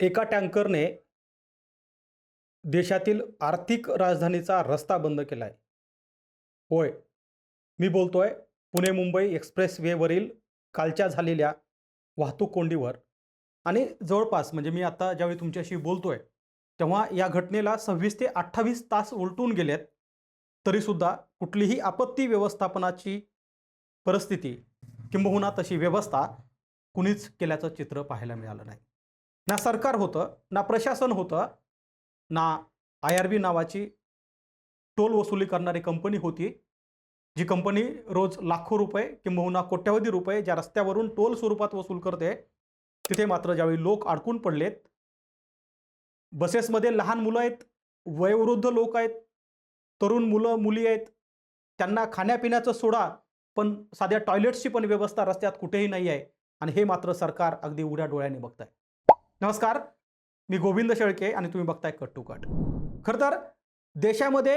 एका टँकरने देशातील आर्थिक राजधानीचा रस्ता बंद केला आहे होय मी बोलतोय पुणे मुंबई एक्सप्रेसवेवरील कालच्या झालेल्या वाहतूक कोंडीवर. आणि जवळपास म्हणजे मी आता ज्यावेळी तुमच्याशी बोलतोय तेव्हा या घटनेला सव्वीस ते अठ्ठावीस तास उलटून गेलेत तरीसुद्धा कुठलीही आपत्ती व्यवस्थापनाची परिस्थिती किंबहुना तशी व्यवस्था कुणीच केल्याचं चित्र पाहायला मिळालं नाही. ना सरकार होतं ना प्रशासन होतं ना आय आर बी नावाची टोल वसुली करणारी कंपनी होती जी कंपनी रोज लाखो रुपये किंबहुना कोट्यवधी रुपये ज्या रस्त्यावरून टोल स्वरूपात वसूल करते तिथे मात्र ज्यावेळी लोक अडकून पडलेत बसेसमध्ये लहान मुलं आहेत वयोवृद्ध लोक आहेत तरुण मुलं मुली आहेत त्यांना खाण्यापिण्याचं सोडा पण साध्या टॉयलेट्सची पण व्यवस्था रस्त्यात कुठेही नाही आहे आणि हे मात्र सरकार अगदी उड्या डोळ्याने बघताय. नमस्कार. मी गोविंद शेळके आणि तुम्ही बघताय कट टू कट खरं तर देशामध्ये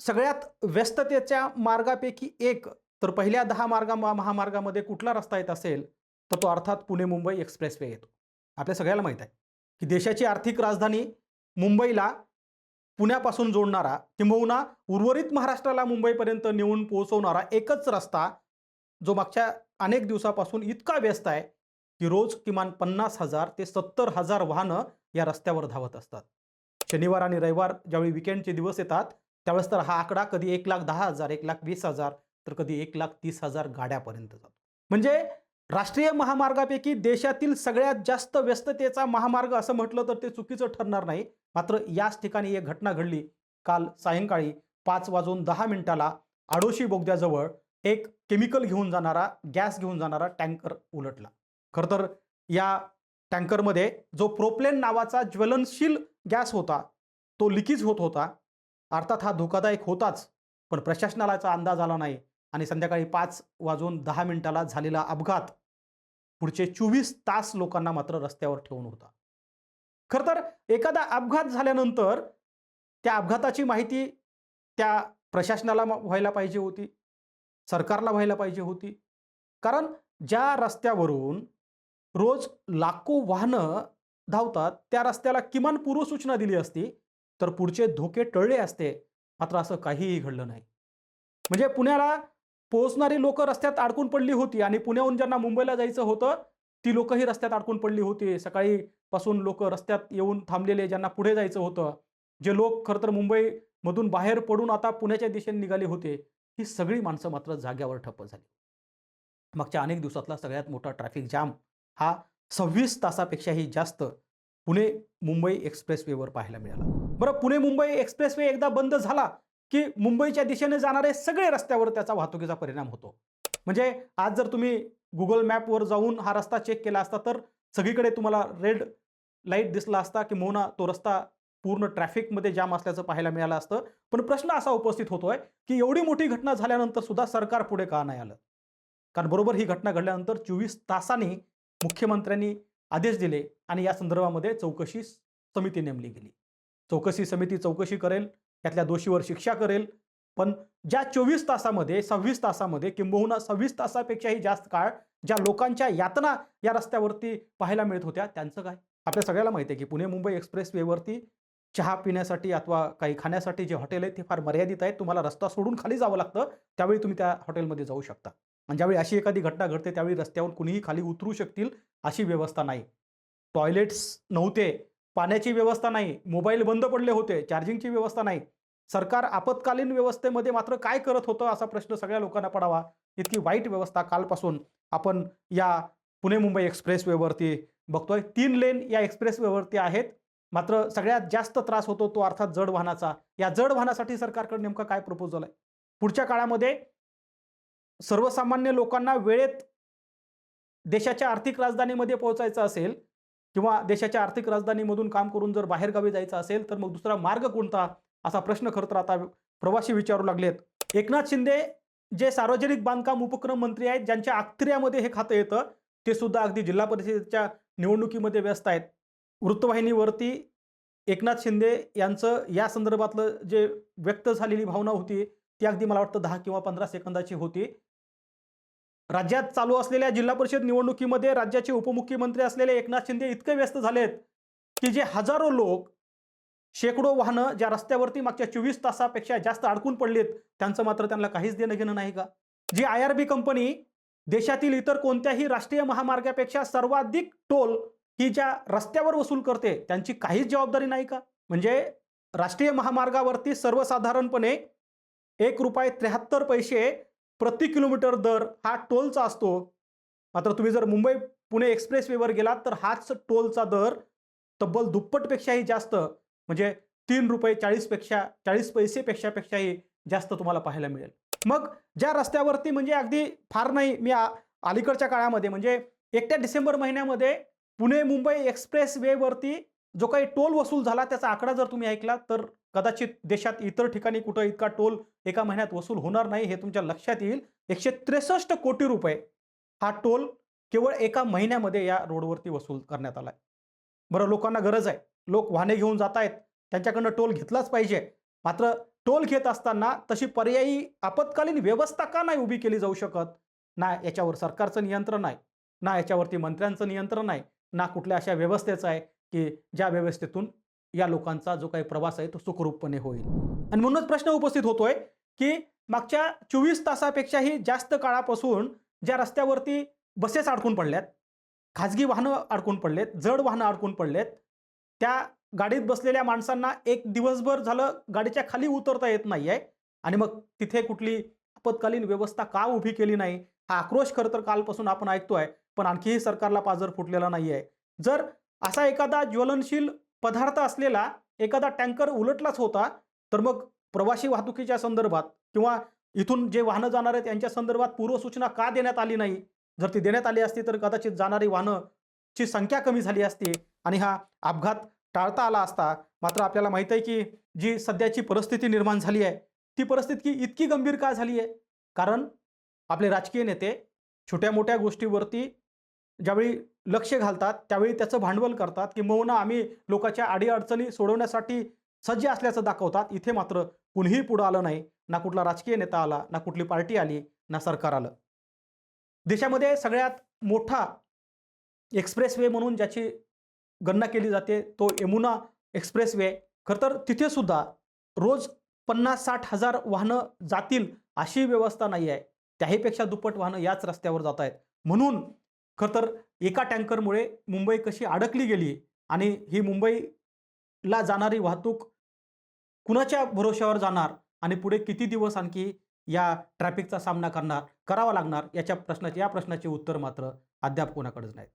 सगळ्यात व्यस्ततेच्या मार्गापैकी एक तर पहिल्या दहा मार्गा महामार्गामध्ये कुठला रस्ता येत असेल तर तो अर्थात पुणे मुंबई एक्सप्रेसवे येतो. आपल्या सगळ्याला माहीत आहे की देशाची आर्थिक राजधानी मुंबईला पुण्यापासून जोडणारा किंबहुना उर्वरित महाराष्ट्राला मुंबईपर्यंत नेऊन पोहोचवणारा एकच रस्ता जो मागच्या अनेक दिवसापासून इतका व्यस्त आहे की रोज किमान पन्नास हजार ते सत्तर हजार वाहनं या रस्त्यावर धावत असतात. शनिवार आणि रविवार ज्यावेळी विकेंडचे दिवस येतात त्यावेळेस तर हा आकडा कधी एक लाख दहा हजार एक लाख वीस हजार तर कधी एक लाख तीस हजार गाड्यापर्यंत जातो. म्हणजे राष्ट्रीय महामार्गापैकी देशातील सगळ्यात जास्त व्यस्ततेचा महामार्ग असं म्हटलं तर ते चुकीचं ठरणार नाही. मात्र याच ठिकाणी एक घटना घडली. काल सायंकाळी पाच वाजून दहा मिनिटाला आडोशी बोगद्याजवळ एक केमिकल घेऊन जाणारा गॅस घेऊन जाणारा टँकर उलटला. खरं तर या टँकरमध्ये जो प्रोप्लेन नावाचा ज्वलनशील गॅस होता तो लिकीज होत होता. अर्थात हा धोकादायक होताच पण प्रशासनाला याचा अंदाज आला नाही आणि संध्याकाळी पाच वाजून दहा मिनिटाला झालेला अपघात पुढचे चोवीस तास लोकांना मात्र रस्त्यावर ठेवून होता. खरं तर एखादा अपघात झाल्यानंतर त्या अपघाताची माहिती त्या प्रशासनाला व्हायला पाहिजे होती सरकारला व्हायला पाहिजे होती. कारण ज्या रस्त्यावरून रोज लाखो वाहनं धावतात. त्या रस्त्याला किमान पूर्वसूचना दिली असती तर पुढचे धोके टळले असते. मात्र असं काहीही घडलं नाही. म्हणजे पुण्याला पोहोचणारी लोक रस्त्यात अडकून पडली होती आणि पुण्याहून ज्यांना मुंबईला जायचं होतं ती लोकही रस्त्यात अडकून पडली होती. सकाळी पासून लोक रस्त्यात येऊन थांबलेले ज्यांना पुढे जायचं होतं. जे लोक खरं तर मुंबईमधून बाहेर पडून आता पुण्याच्या दिशेने निघाले होते ही सगळी माणसं मात्र जाग्यावर ठप्प झाली. मागच्या अनेक दिवसातला सगळ्यात मोठा ट्रॅफिक जाम हा सव्वीस तासापेक्षाही जास्त पुणे मुंबई एक्सप्रेसवेवर पाहायला मिळाला. बरं पुणे मुंबई एक्सप्रेसवे एकदा बंद झाला की मुंबईच्या दिशेने जाणारे सगळे रस्त्यावर त्याचा वाहतुकीचा परिणाम होतो. म्हणजे आज जर तुम्ही गुगल मॅपवर जाऊन हा रस्ता चेक केला असता तर सगळीकडे तुम्हाला रेड लाइट दिसला असता की मोना तो रस्ता पूर्ण ट्रॅफिकमध्ये जाम असल्याचं पाहायला मिळालं असतं. पण प्रश्न असा उपस्थित होतोय की एवढी मोठी घटना झाल्यानंतर सुद्धा सरकार पुढे का नाही आलं? कारण बरोबर ही घटना घडल्यानंतर चोवीस तासांनी मुख्यमंत्र्यांनी आदेश दिले आणि या संदर्भामध्ये चौकशी समिती नेमली गेली. चौकशी समिती चौकशी करेल त्यातल्या दोषीवर शिक्षा करेल पण ज्या चोवीस तासामध्ये सव्वीस तासामध्ये किंबहुना सव्वीस तासापेक्षाही जास्त काळ ज्या लोकांच्या यातना या रस्त्यावरती पाहायला मिळत होत्या त्यांचं काय? आपल्या सगळ्याला माहिती आहे की पुणे मुंबई एक्सप्रेस वेवरती चहा पिण्यासाठी अथवा काही खाण्यासाठी जे हॉटेल आहेत ते फार मर्यादित आहेत. तुम्हाला रस्ता सोडून खाली जावं लागतं त्यावेळी तुम्ही त्या हॉटेलमध्ये जाऊ शकता. आणि ज्यावेळी अशी एखादी घटना घडते त्यावेळी रस्त्यावर कुणीही खाली उतरू शकतील अशी व्यवस्था नाही. टॉयलेट्स नव्हते पाण्याची व्यवस्था नाही मोबाईल बंद पडले होते चार्जिंगची व्यवस्था नाही. सरकार आपत्कालीन व्यवस्थेमध्ये मात्र काय करत होतं असा प्रश्न सगळ्या लोकांना पडावा इतकी वाईट व्यवस्था कालपासून आपण या पुणे मुंबई एक्सप्रेसवेवरती बघतोय. तीन लेन या एक्सप्रेसवेवरती आहेत. मात्र सगळ्यात जास्त त्रास होतो तो अर्थात जड वाहनाचा. या जड वाहनासाठी सरकारकडे नेमकं काय प्रपोजल आहे? पुढच्या काळामध्ये सर्वसामान्य लोकांना वेळेत देशाच्या आर्थिक राजधानीमध्ये पोहोचायचं असेल किंवा देशाच्या आर्थिक राजधानीमधून काम करून जर बाहेरगावी जायचं असेल तर मग दुसरा मार्ग कोणता? असा प्रश्न खरं तर आता प्रवासी विचारू लागलेत. एकनाथ शिंदे जे सार्वजनिक बांधकाम उपक्रम मंत्री आहेत ज्यांच्या अखत्र्यामध्ये हे खातं येतं ते सुद्धा अगदी जिल्हा परिषदेच्या निवडणुकीमध्ये व्यस्त आहेत. वृत्तवाहिनीवरती एकनाथ शिंदे यांचं या संदर्भातलं जे व्यक्त झालेली भावना होती ती अगदी मला वाटतं दहा किंवा पंधरा सेकंदाची होती. राज्यात चालू असलेल्या जिल्हा परिषद निवडणुकीमध्ये राज्याचे उपमुख्यमंत्री असलेले एकनाथ शिंदे इतके व्यस्त झालेत की जे हजारो लोक शेकडो वाहनं ज्या रस्त्यावरती मागच्या चोवीस तासापेक्षा जास्त अडकून पडलेत त्यांचं मात्र त्यांना काहीच देणं घेणं नाही का? जी आय आर बी कंपनी देशातील इतर कोणत्याही राष्ट्रीय महामार्गापेक्षा सर्वाधिक टोल ही ज्या रस्त्यावर वसूल करते त्यांची काहीच जबाबदारी नाही का? म्हणजे राष्ट्रीय महामार्गावरती सर्वसाधारणपणे एक रुपये त्र्याहत्तर पैसे प्रति किलोमीटर दर हा टोलचा असतो. मात्र तुम्ही जर मुंबई पुणे एक्सप्रेसवेवर गेलात तर हाच टोलचा दर तब्बल दुप्पटपेक्षाही जास्त म्हणजे तीन रुपये चाळीसपेक्षा चाळीस पैसेपेक्षा पेक्षाही जास्त तुम्हाला पाहायला मिळेल. मग ज्या रस्त्यावरती म्हणजे अगदी फार नाही मी अलीकडच्या काळामध्ये म्हणजे एकट्या डिसेंबर महिन्यामध्ये पुणे मुंबई एक्सप्रेस वेवरती जो काही टोल वसूल झाला त्याचा आकडा जर तुम्ही ऐकला तर कदाचित देशात इतर ठिकाणी कुठं इतका टोल एका महिन्यात वसूल होणार नाही हे तुमच्या लक्षात येईल. एकशे त्रेसष्ट कोटी रुपये हा टोल केवळ एका महिन्यामध्ये या रोडवरती वसूल करण्यात आला बरं लोकांना गरज आहे. लोक वाहने घेऊन जात आहेत त्यांच्याकडनं टोल घेतलाच पाहिजे. मात्र टोल घेत असताना तशी पर्यायी आपत्कालीन व्यवस्था का नाही उभी केली जाऊ शकत? ना याच्यावर सरकारचं नियंत्रण आहे. ना याच्यावरती मंत्र्यांचं नियंत्रण आहे. ना कुठल्या अशा व्यवस्थेचं आहे की ज्या व्यवस्थेतून या लोकांचा जो काही प्रवास आहे तो सुखरूपपणे होईल. आणि म्हणूनच प्रश्न उपस्थित होतोय की मागच्या चोवीस तासापेक्षाही जास्त काळापासून ज्या रस्त्यावरती बसेस अडकून पडल्यात खाजगी वाहनं अडकून पडलेत जड वाहनं अडकून पडलेत त्या गाडीत बसलेल्या माणसांना एक दिवसभर झालं गाडीच्या खाली उतरता येत नाही आहे आणि मग तिथे कुठली आपत्कालीन व्यवस्था का उभी केली नाही हा आक्रोश खरं तर कालपासून आपण ऐकतोय पण आणखीही सरकारला पाजर फुटलेला नाही आहे जर असा एखादा ज्वलनशील पदार्थ असलेला एखादा टँकर उलटलाच होता तर मग प्रवासी वाहतुकीच्या संदर्भात किंवा इथून जे वाहनं जाणार आहेत यांच्या संदर्भात पूर्वसूचना का देण्यात आली नाही? जर ती देण्यात आली असती तर कदाचित जाणारी वाहनं ची संख्या कमी झाली असती आणि हा अपघात टाळता आला असता. मात्र आपल्याला माहीत आहे की जी सध्याची परिस्थिती निर्माण झाली आहे ती परिस्थिती इतकी गंभीर का झाली आहे? कारण आपले राजकीय नेते छोट्या मोठ्या गोष्टीवरती ज्यावेळी लक्ष घालतात त्यावेळी त्याचं भांडवल करतात की आम्ही लोकांच्या अडीअडचणी सोडवण्यासाठी सज्ज असल्याचं दाखवतात. इथे मात्र कुणीही पुढं आलं नाही. ना कुठला राजकीय नेता आला ना कुठली पार्टी आली ना सरकार आलं. देशामध्ये सगळ्यात मोठा एक्सप्रेस वे म्हणून ज्याची गणना केली जाते तो यमुना एक्सप्रेस वे खरं तर रोज पन्नास साठ हजार वाहनं जातील अशी व्यवस्था नाही आहे त्याहीपेक्षा दुप्पट वाहनं याच रस्त्यावर जात आहेत म्हणून खरं तर एका टँकरमुळे मुंबई कशी अडकली गेली आणि ही मुंबईला जाणारी वाहतूक कुणाच्या भरोश्यावर जाणार आणि पुढे किती दिवस आणखी या ट्रॅफिकचा सामना करणार करावा लागणार याच्या प्रश्नाचे या प्रश्नाचे उत्तर मात्र अद्याप कोणाकडेच नाहीत.